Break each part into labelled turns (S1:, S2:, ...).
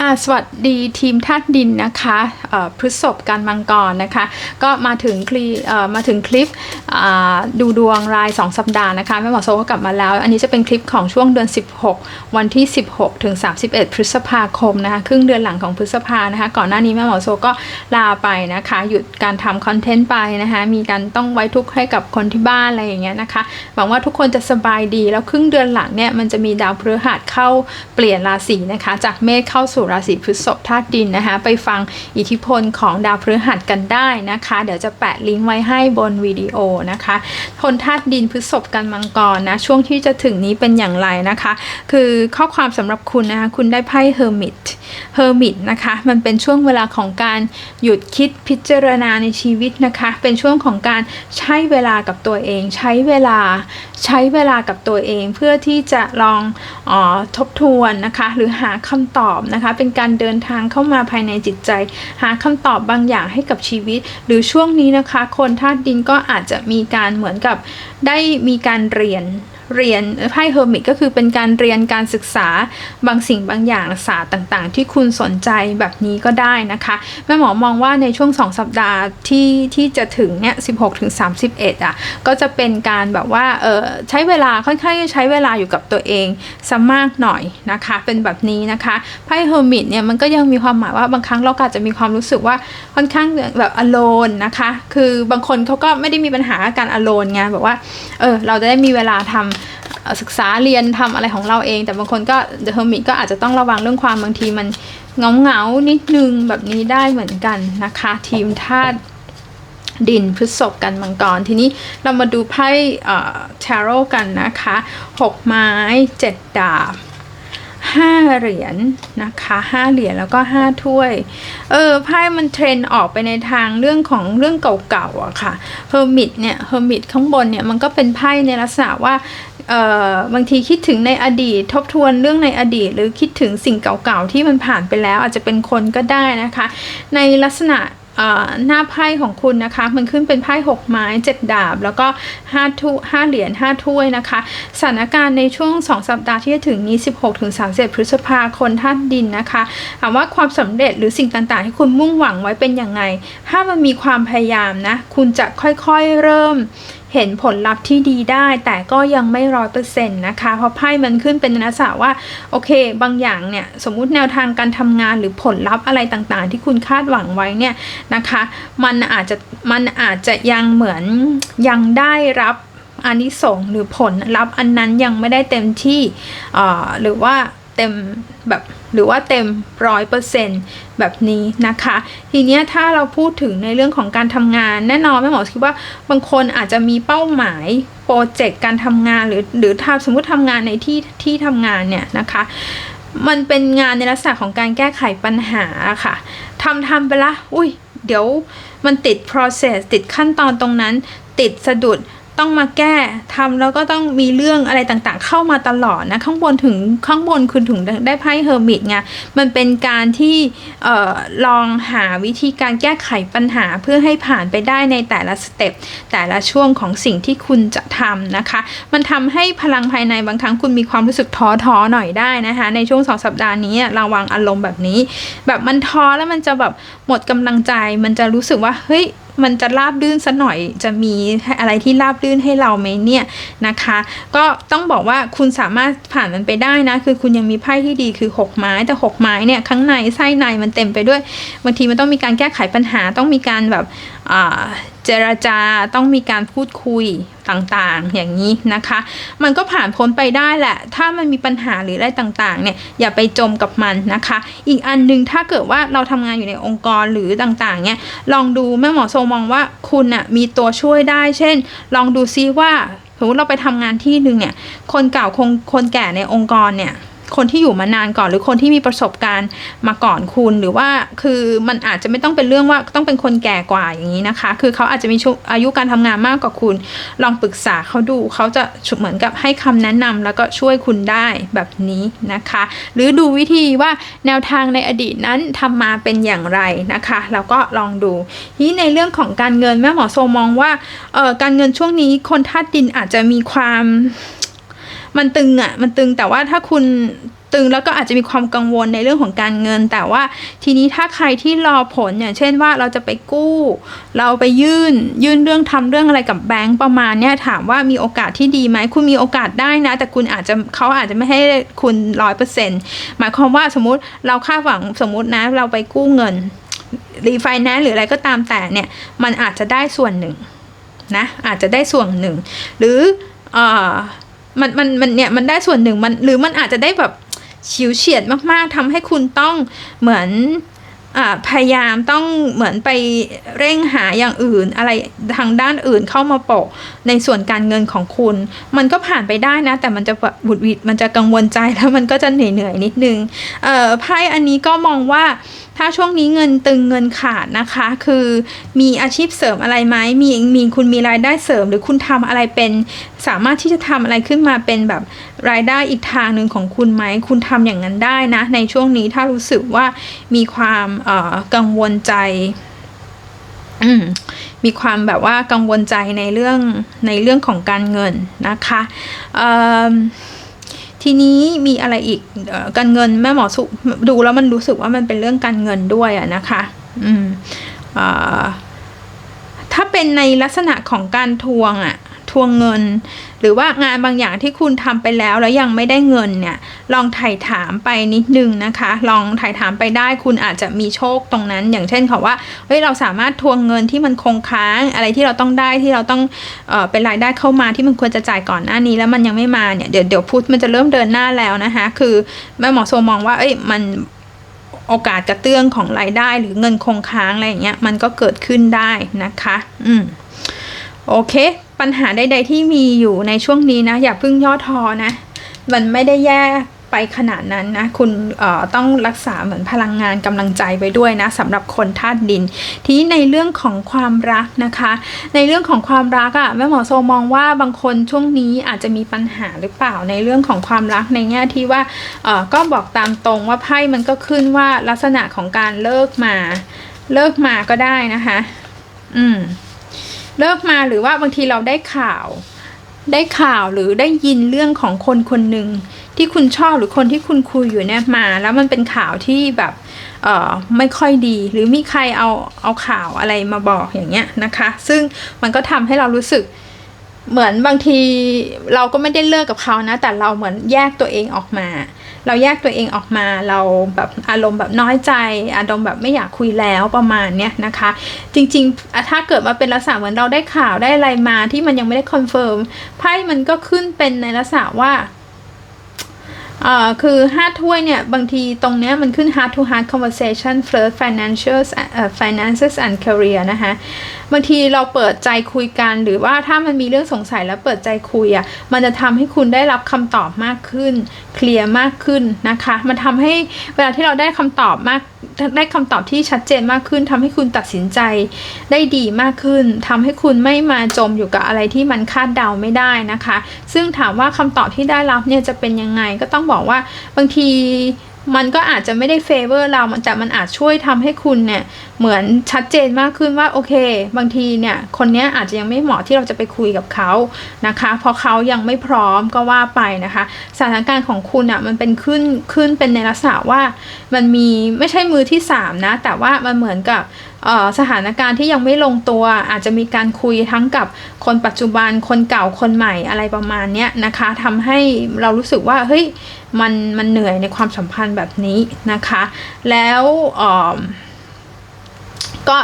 S1: อ่าสวัสดีทีมธาตุดินนะคะ พฤษภกันมังกรนะคะ ก็มาถึงคลีมาถึงคลิปดูดวงราย 2 สัปดาห์นะคะแม่หมอโซก็กลับมาแล้ว อันนี้จะเป็นคลิปของช่วงเดือน 16 วันที่ 16 ถึง 31 พฤษภาคมนะคะครึ่งเดือนหลังของพฤษภานะคะ ก่อนหน้านี้แม่หมอโซก็ลาไปนะคะ หยุดการทำคอนเทนต์ไปนะคะ มีการต้องไว้ทุกข์ให้กับคนที่บ้านอะไรอย่างเงี้ยนะคะหวังว่าทุกคนจะสบายดีแล้วครึ่งเดือนหลังเนี่ยมันจะมีดาวพฤหัสเข้าเปลี่ยนราศีนะคะ จากเมษเข้าสู่ราศีพฤษภธาตุดินนะคะ ไปฟังอิทธิพลของดาวพฤหัสกันได้นะคะ เดี๋ยวจะแปะลิงก์ไว้ให้บนวิดีโอนะคะคนธาตุดินพฤษภกันมังกรนะช่วงที่จะถึงนี้เป็นอย่างไรนะคะ คือข้อความสำหรับคุณนะคะคุณได้ไพ่เฮอร์มิตเฮอร์มิตนะคะมันเป็นช่วงเวลาของการหยุดคิดพิจารณาในชีวิตนะคะ เป็นช่วงของการใช้เวลากับตัวเอง ใช้เวลาใช้เวลากับตัวเอง เพื่อที่จะลองออทบทวนนะคะ หรือหาคำตอบนะคะ เป็นการเดินทางเข้ามาภายในจิตใจ หาคำตอบบางอย่างให้กับชีวิต หรือช่วงนี้นะคะ คนธาตุดินก็อาจจะมีการเหมือนกับได้มีการเรียน เรียนไพ่เฮอร์มิตก็คือเป็นการเรียนการศึกษาบางสิ่งบางอย่างศาสตร์ต่างๆ ที่คุณสนใจแบบนี้ก็ได้นะคะแม่หมอมองว่าในช่วง 2 สัปดาห์ที่ที่จะถึงเนี่ย16ถึง31อะก็จะเป็นการแบบว่าเออใช้เวลาค่อนข้างจะใช้เวลาอยู่กับตัวเองซะมากหน่อยนะคะเป็นแบบนี้นะคะไพ่เฮอร์มิตเนี่ยมันก็ยังมีความหมายว่าบางครั้งเราก็อาจจะมีความรู้สึกว่าค่อนข้างแบบอโลนนะคะคือบางคนเขาก็ไม่ได้มีปัญหากับการอโลนไงแบบว่าเออเราจะได้มีเวลาทำ ศึกษาเรียนทำอะไรของเราเอง แต่บางคนก็เดอะเฮอร์มิตก็อาจจะต้องระวังเรื่องความบางทีมันเงาเงานิดนึงแบบนี้ได้เหมือนกันนะคะ ทีมธาตุดินพฤษภกันมังกร ทีนี้เรามาดูไพ่ทาโร่กันนะคะหกไม้เจ็ดดาบห้าเหรียญนะคะห้าเหรียญแล้วก็ห้าถ้วย เออไพ่มันเทรนออกไปในทางเรื่องของเรื่องเก่าๆอะค่ะเฮอร์มิตเนี่ยเฮอร์มิตข้างบนเนี่ยมันก็เป็นไพ่ในลักษณะว่า บางทีคิดถึงในอดีต ทบทวนเรื่องในอดีต หรือคิดถึงสิ่งเก่าๆที่มันผ่านไปแล้ว อาจจะเป็นคนก็ได้นะคะ ในลักษณะหน้าไพ่ของคุณนะคะ มันขึ้นเป็นไพ่หกไม้เจ็ดดาบ แล้วก็ห้าทุห้าเหรียญห้าถ้วยนะคะ สถานการณ์ในช่วง 2 สัปดาห์ที่จะถึงนี้ 16ถึง31พฤษภาคนธาตุดินนะคะถามว่าความสำเร็จหรือสิ่งต่างๆ ที่คุณมุ่งหวังไว้เป็นยังไง ถ้ามันมีความพยายามนะ คุณจะค่อยๆเริ่ม เห็นผลลัพธ์ที่ดีได้ แต่ก็ยังไม่ร้อยเปอร์เซ็นต์นะคะ เพราะไพ่มันขึ้นเป็นลักษณะว่า โอเค บางอย่างเนี่ย สมมุติแนวทางการทำงานหรือผลลัพธ์อะไรต่างๆ ที่คุณคาดหวังไว้เนี่ยนะคะ มันอาจจะมันอาจจะยังเหมือนยังได้รับอานิสงส์หรือผลลัพธ์อันนั้นยังไม่ได้เต็มที่หรือว่า เต็มแบบหรือว่าเต็มร้อยเปอร์เซ็นต์แบบนี้นะคะ ทีนี้ถ้าเราพูดถึงในเรื่องของการทำงานแน่นอนแม่หมอคิดว่าบางคนอาจจะมีเป้าหมายโปรเจกต์การทำงานหรือหรือทำสมมติทำงานในที่ที่ทำงานเนี่ยนะคะมันเป็นงานในลักษณะของการแก้ไขปัญหาค่ะทำทำไปละ อุ้ย เดี๋ยวมันติด process ติดขั้นตอนตรงนั้น ติดสะดุด ต้องมาแก้ทำแล้วก็ต้องมีเรื่องอะไรต่างๆ เข้ามาตลอดนะ ข้างบนถึงข้างบนคุณถึงได้ไพ่เฮอร์มิตไงมันเป็นการที่ออลองหาวิธีการแก้ไขปัญหาเพื่อให้ผ่านไปได้ในแต่ละสเต็ปแต่ละช่วงของสิ่งที่คุณจะทำนะคะ มันทำให้พลังภายในบางครั้งคุณมีความรู้สึกท้อท้อๆหน่อยได้นะคะ ในช่วงสองสัปดาห์นี้ระวังอารมณ์แบบนี้ แบบมันท้อแล้วมันจะแบบหมดกำลังใจ มันจะรู้สึกว่าเฮ้ย มันจะราบลื่นซะหน่อย จะมีอะไรที่ราบลื่นให้เราไหมเนี่ยนะคะ ก็ต้องบอกว่าคุณสามารถผ่านมันไปได้นะ คือคุณยังมีไพ่ที่ดีคือ 6 ไม้ แต่ 6 ไม้เนี่ยข้างในไส้ในมันเต็มไปด้วย บางทีมันต้องมีการแก้ไขปัญหาต้องมีการแบบเจรจาต้องมีการพูดคุยต่างๆ อย่างนี้นะคะ มันก็ผ่านพ้นไปได้แหละ ถ้ามันมีปัญหาหรืออะไรต่างๆ เนี่ย อย่าไปจมกับมันนะคะ อีกอันหนึงถ้าเกิดว่าเราทำงานอยู่ในองค์กรหรือต่างๆ เนี่ย ลองดูแม่หมอโซมองว่าคุณน่ะมีตัวช่วยได้ เช่น ลองดูซิว่าสมมติเราไปทำงานที่หนึ่งเนี่ย คนเก่าคงคนแก่ในองค์กรเนี่ย คนที่อยู่มานานก่อน หรือคนที่มีประสบการณ์มาก่อนคุณ หรือว่าคือมันอาจจะไม่ต้องเป็นเรื่องว่าต้องเป็นคนแก่กว่าอย่างนี้นะคะ คือเขาอาจจะมีช่วงอายุการทำงานมากกว่าคุณ ลองปรึกษาเขาดูเขาจะเหมือนกับให้คำแนะนำแล้วก็ช่วยคุณได้แบบนี้นะคะ หรือดูวิธีว่าแนวทางในอดีตนั้นทำมาเป็นอย่างไรนะคะแล้วก็ลองดูทีในเรื่องของการเงินแม่หมอโซมองว่าการเงินช่วงนี้คนธาตุดินอาจจะมีความ มันตึงอะ่ะมันตึงแต่ว่าถ้าคุณตึงแล้วก็อาจจะมีความกังวลในเรื่องของการเงิน แต่ว่าทีนี้ถ้าใครที่รอผลอย่างเช่นว่าเราจะไปกู้ เราไปยื่นยื่นเรื่องทำเรื่องอะไรกับแบงก์ประมาณเนี้ยถามว่ามีโอกาสที่ดีไหมคุณมีโอกาสได้นะ แต่คุณอาจจะเขาอาจจะไม่ให้คุณร้อยเปอร์เซ็นต์หมายความว่าสมมติเราคาดหวังสมมตินะ เราไปกู้เงินรีไฟแนนซ์หรืออะไรก็ตามแต่เนี่ยมันอาจจะได้ส่วนหนึ่งนะอาจจะได้ส่วนหนึ่ง หรืออ่อ มันมันมันเนี่ยมันได้ส่วนหนึ่งมันหรือมันอาจจะได้แบบฉิวเฉียดมากๆทำให้คุณต้องเหมือน พยายามต้องเหมือนไปเร่งหาอย่างอื่น อะไรทางด้านอื่นเข้ามาโปะในส่วนการเงินของคุณ มันก็ผ่านไปได้นะ แต่มันจะแบบหวุดวิดมันจะกังวลใจแล้วมันก็จะเหนื่อยๆนิดนึงไพ่อันนี้ก็มองว่าถ้าช่วงนี้เงินตึงเงินขาดนะคะ คือมีอาชีพเสริมอะไรไหมมีมีคุณมีรายได้เสริม หรือคุณทำอะไรเป็นสามารถที่จะทำอะไรขึ้นมาเป็นแบบ รายได้อีกทางหนึ่งของคุณไหม คุณทำอย่างนั้นได้นะ ในช่วงนี้ถ้ารู้สึกว่ามีความกังวลใจมมีความแบบว่ากังวลใจในเรื่องในเรื่องของการเงินนะคะทีนี้มีอะไรอีกอการเงินแม่หมอสุดูแล้วมันรู้สึกว่ามันเป็นเรื่องการเงินด้วยอะนะคะอืมอถ้าเป็นในลักษณะของการทวงอะทวงเงิน หรือว่างานบางอย่างที่คุณทำไปแล้วแล้วยังไม่ได้เงินเนี่ยลองถ่ายถามไปนิดนึงนะคะ ลองถ่ายถามไปได้คุณอาจจะมีโชคตรงนั้น อย่างเช่นเขาว่าเฮ้ยเราสามารถทวงเงินที่มันคงค้างอะไรที่เราต้องได้ที่เราต้องเออเป็นรายได้เข้ามาที่มันควรจะจ่ายก่อนหน้านี้แล้วมันยังไม่มาเนี่ยเดี๋ยวเดี๋ยวพุธมันจะเริ่มเดินหน้าแล้วนะคะคือแม่หมอโซมองว่าเอ้ยมันโอกาสกระเตื้องของรายได้หรือเงินคงค้างอะไรอย่างเงี้ยมันก็เกิดขึ้นได้นะคะ อืม โอเค ปัญหาใด ๆ ที่มีอยู่ในช่วงนี้นะ อย่าเพิ่งย่อท้อนะ มันไม่ได้แย่ไปขนาดนั้นนะ คุณต้องรักษาเหมือนพลังงานกำลังใจไปด้วยนะสำหรับคนธาตุดิน ทีนี้ในเรื่องของความรักนะคะ ในเรื่องของความรักอะ่ะแม่หมอโซมองว่าบางคนช่วงนี้อาจจะมีปัญหาหรือเปล่าในเรื่องของความรักในแง่ที่ว่าก็บอกตามตรงว่าไพ่มันก็ขึ้นว่าลักษณะของการเลิกมา เลิกมาก็ได้นะคะ อืม เลิกมาหรือว่าบางทีเราได้ข่าว ได้ข่าวหรือได้ยินเรื่องของคนคนหนึ่งที่คุณชอบหรือคนที่คุณคุยอยู่เนี่ยมา แล้วมันเป็นข่าวที่แบบเอ่อไม่ค่อยดี หรือมีใครเอาเอาข่าวอะไรมาบอกอย่างเงี้ยนะคะ ซึ่งมันก็ทำให้เรารู้สึกเหมือนบางทีเราก็ไม่ได้เลิกกับเขานะ แต่เราเหมือนแยกตัวเองออกมา เราแยกตัวเองออกมาเราแบบอารมณ์แบบน้อยใจ อารมณ์แบบไม่อยากคุยแล้วประมาณเนี้ยนะคะ จริงๆ ถ้าเกิดมาเป็นลักษณะเหมือนเราได้ข่าวได้อะไรมาที่มันยังไม่ได้คอนเฟิร์มไพ่มันก็ขึ้นเป็นในลักษณะว่า อ่าคือห้าถ้วยเนี่ย บางทีตรงเนี้ยมันขึ้น heart to heart conversation first financials เอ่อ finances and career นะคะ บางทีเราเปิดใจคุยกัน หรือว่าถ้ามันมีเรื่องสงสัยแล้วเปิดใจคุยอะ่ะ มันจะทำให้คุณได้รับคำตอบมากขึ้น เคลียร์มากขึ้นนะคะ มันทำให้เวลาที่เราได้คำตอบมาก ได้คำตอบที่ชัดเจนมากขึ้นทำให้คุณตัดสินใจได้ดีมากขึ้นทำให้คุณไม่มาจมอยู่กับอะไรที่มันคาดเดาไม่ได้นะคะ ซึ่งถามว่าคำตอบที่ได้รับเนี่ยจะเป็นยังไงก็ต้องบอกว่าบางทีมันก็อาจจะไม่ได้เฟเวอร์เราแต่มันอาจช่วยทำให้คุณเนี่ย เหมือนชัดเจนมากขึ้นว่าโอเค บางทีเนี่ยคนนี้อาจจะยังไม่เหมาะที่เราจะไปคุยกับเขานะคะ เพราะเขายังไม่พร้อมก็ว่าไปนะคะ สถานการณ์ของคุณอะ่ะมันเป็นขึ้นขึ้นเป็นในลักษณะว่ามันมีไม่ใช่มือที่สามนะแต่ว่ามันเหมือนกับสถานการณ์ที่ยังไม่ลงตัว อาจจะมีการคุยทั้งกับคนปัจจุบันคนเก่าคนใหม่อะไรประมาณนี้นะคะทำให้เรารู้สึกว่าเฮ้ยมันมันเหนื่อยในความสัมพันธ์แบบนี้นะคะ แล้วออ ก็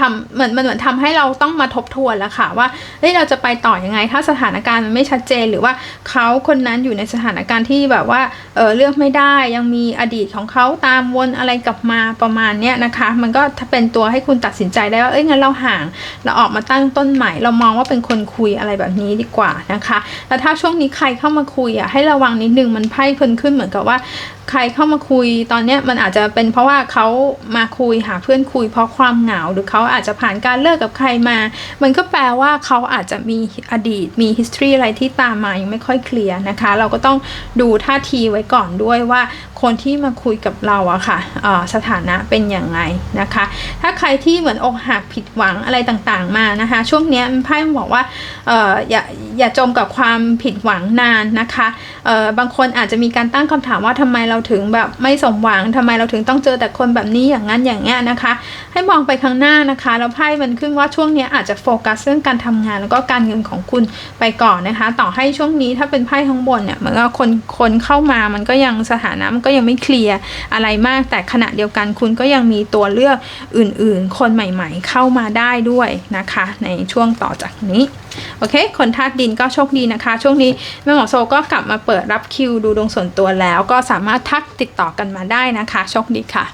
S1: ทำเหมือนมันเหมือนทำให้เราต้องมาทบทวนแล้วค่ะ ว่าเฮ้ยเราจะไปต่อยังไง ถ้าสถานการณ์มันไม่ชัดเจนหรือว่าเขาคนนั้นอยู่ในสถานการณ์ที่แบบว่าเออเลือกไม่ได้ยังมีอดีตของเขาตามวนอะไรกลับมาประมาณเนี้ยนะคะ มันก็เป็นตัวให้คุณตัดสินใจได้ว่าเอ้ยงั้นเราห่าง เราออกมาตั้งต้นใหม่ เรามองว่าเป็นคนคุยอะไรแบบนี้ดีกว่านะคะ แล้วถ้าช่วงนี้ใครเข้ามาคุยอะให้ระวังนิดนึงมันไพ่คนขึ้นเหมือนกับว่าใครเข้ามาคุยตอนเนี้ยมันอาจจะเป็นเพราะว่าเขามาคุยหาเพื่อนคุยเพราะความเหงา หรือเขาอาจจะผ่านการเลิกกับใครมา มันก็แปลว่าเขาอาจจะมีอดีตมี history อะไรที่ตามมายังไม่ค่อยเคลียร์นะคะ เราก็ต้องดูท่าทีไว้ก่อนด้วยว่าคนที่มาคุยกับเราอะค่ะเอ่อสถานะเป็นอย่างไรนะคะ ถ้าใครที่เหมือนอกหักผิดหวังอะไรต่างๆมานะคะ ช่วงเนี้ยไพ่บอกว่าอออย่าอย่าจมกับความผิดหวังนานนะคะบางคนอาจจะมีการตั้งคำถามว่าทำไมเราราถึงแบบไม่สมหวังทำไมเราถึงต้องเจอแต่คนแบบนี้อย่างนั้นอย่างเงี้ยนะคะ ให้มองไปข้างหน้านะคะแล้วไพ่มันขึ้นว่าช่วงนี้อาจจะโฟกัสเรื่องการทำงานแล้วก็การเงินของคุณไปก่อนนะคะ ต่อให้ช่วงนี้ถ้าเป็นไพ่ข้างบนเนี่ยเหมือนกับคนคนเข้ามามันก็ยังสถานะมันก็ยังไม่เคลียร์อะไรมาก แต่ขณะเดียวกันคุณก็ยังมีตัวเลือกอื่น ๆ คนใหม่ ๆ เข้ามาได้ด้วยนะคะ ในช่วงต่อจากนี้ โอเค คนธาตุดินก็โชคดีนะคะ ช่วงนี้แม่หมอโซก็กลับมาเปิดรับคิวดูดวงส่วนตัวแล้ว ก็สามารถทักติดต่อกันมาได้นะคะ โชคดีค่ะ